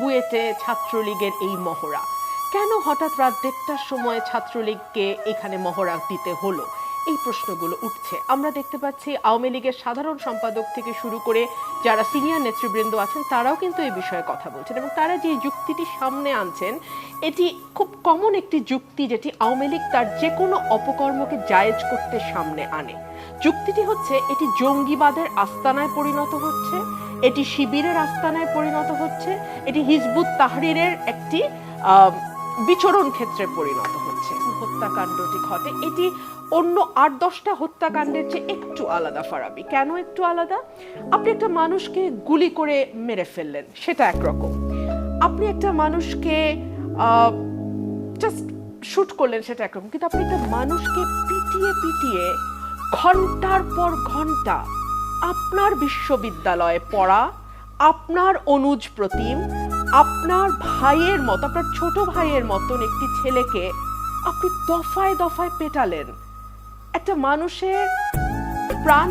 বুয়েটে ছাত্রলীগের এই মহড়া। কেন হঠাৎ রাত দেড়টার সময় ছাত্রলীগকে এখানে মহড়া দিতে হলো? এই প্রশ্নগুলো উঠছে। আমরা দেখতে পাচ্ছি আওয়ামী লীগের সাধারণ সম্পাদক থেকে শুরু করে যারা সিনিয়র নেতৃবৃন্দ আছেন, তারাও কিন্তু এই বিষয়ে কথা বলছেন এবং তারা যে যুক্তিটি সামনে আনছেন এটি খুব কমন একটি যুক্তি যেটি আওয়ামী লীগ তার যে কোনো অপকর্মকে জায়েজ করতে সামনে আনে। যুক্তিটি হচ্ছে, এটি জঙ্গিবাদের আস্তানায় পরিণত হচ্ছে, এটি শিবিরের আস্তানায় পরিণত হচ্ছে, এটি হিজবুত তাহরিরের একটি বিচরণ ক্ষেত্রে পরিণত হচ্ছে। হত্যাকাণ্ডটি ঘটে। এটি অন্য আট দশটা হত্যাকাণ্ডের চেয়ে একটু আলাদা ফারাবি। কেন একটু আলাদা? আপনি একটা মানুষকে গুলি করে মেরে ফেললেন, সেটা একরকম। আপনি একটা মানুষকে জাস্ট শুট করলেন সেটা একরকম। কিন্তু আপনি একটা মানুষকে পিটিয়ে পিটিয়ে ঘণ্টার পর ঘণ্টা আপনার বিশ্ববিদ্যালয়ে পড়া, আপনার অনুজ প্রতিম, আপনার ভাইয়ের মতো, আপনার ছোট ভাইয়ের মতন একটি ছেলেকে আপনি দফায় দফায় পেটালেন। একটা মানুষের প্রাণ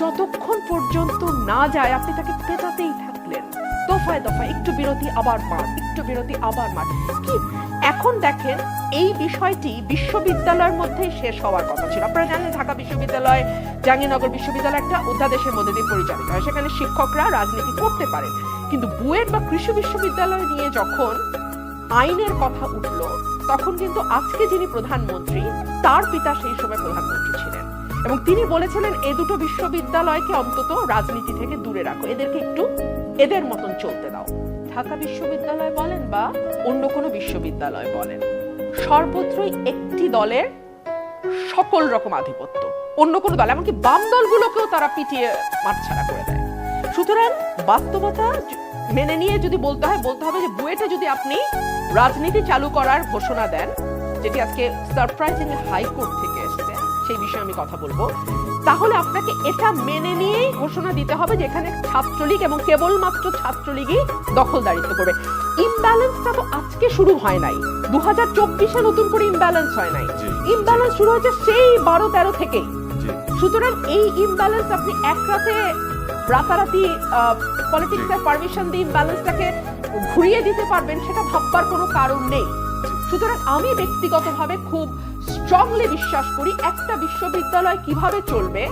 যতক্ষণ পর্যন্ত না যায়, আপনি তাকে পেটাতেই থাকলেন। দফায় দফায় একটু বিরতি, আবার মার, একটু বিরতি, আবার মার। কি? এখন দেখেন, এই বিষয়টি বিশ্ববিদ্যালয়ের মধ্যেই শেষ হওয়ার কথা ছিল। আপনারা জানেন, ঢাকা বিশ্ববিদ্যালয়, জাহাঙ্গীরনগর বিশ্ববিদ্যালয় একটা অধ্যাদেশের মধ্যে দিয়ে পরিচালিত হয়। সেখানে শিক্ষকরা রাজনীতি করতে পারেন। কিন্তু বুয়েট বা কৃষি বিশ্ববিদ্যালয় নিয়ে যখন আইনের কথা উঠল, তখন কিন্তু আজকে যিনি প্রধানমন্ত্রী, তার পিতা সেই সময় প্রধানমন্ত্রী ছিলেন। এবং তিনি বলেছিলেন, এ দুটো বিশ্ববিদ্যালয়কে অন্তত রাজনীতি থেকে দূরে রাখো। এদেরকে একটু এদের মতন চলতে দাও। ঢাকা বিশ্ববিদ্যালয় বলেন বা অন্য কোনো বিশ্ববিদ্যালয় বলেন, সর্বত্রই একটি দলের সকল রকম আধিপত্য। অন্য কোনো দল, এমনকি বাম দলগুলোকেও তারা পিটিয়ে মাঠছাড়া করে দেয়। সুতরাং বাস্তবতা মেনে নিয়ে যদি বলতে হয়, বলতে হবে যে বুয়েটে যদি আপনি রাজনীতি চালু করার ঘোষণা দেন, যেটি আজকে সারপ্রাইজিং হাইকোর্ট থেকে এসেছে, সেই বিষয়ে আমি কথা বলব। তাহলে আপনাকে এটা মেনে নিয়েই ঘোষণা দিতে হবে যেখানে ছাত্রলীগ এবং কেবলমাত্র ছাত্রলীগই দখলদারিত্ব করবে। ইমব্যালেন্সটা তো আজকে শুরু হয় নাই। দু হাজার চব্বিশে নতুন করে ইমব্যালেন্স হয় নাই। ইমব্যালেন্স শুরু হয়েছে সেই বারো তেরো থেকেই। সুতরাং এই ইমব্যালেন্স আপনি এক রাতে রাতারাতি পলিটিক্সের পারমিশন দিয়ে ইমব্যালেন্সটাকে ঘুরিয়ে দিতে পারবেন সেটা ভাববার কোনো কারণ নেই। সুতরাং আমি ব্যক্তিগতভাবে খুব স্ট্রংলি বিশ্বাস করি একটা বিশ্ববিদ্যালয় কীভাবে চলবে,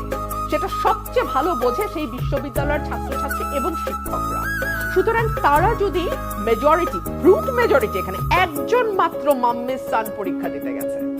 সেটা সবচেয়ে ভালো বোঝে সেই বিশ্ববিদ্যালয়ের ছাত্রছাত্রী এবং শিক্ষকরা। সুতরাং তারা যদি মেজরিটি ব্রুট মেজরিটি এখানে একজন মাত্র মাম্মের সান পরীক্ষা দিতে গেছে।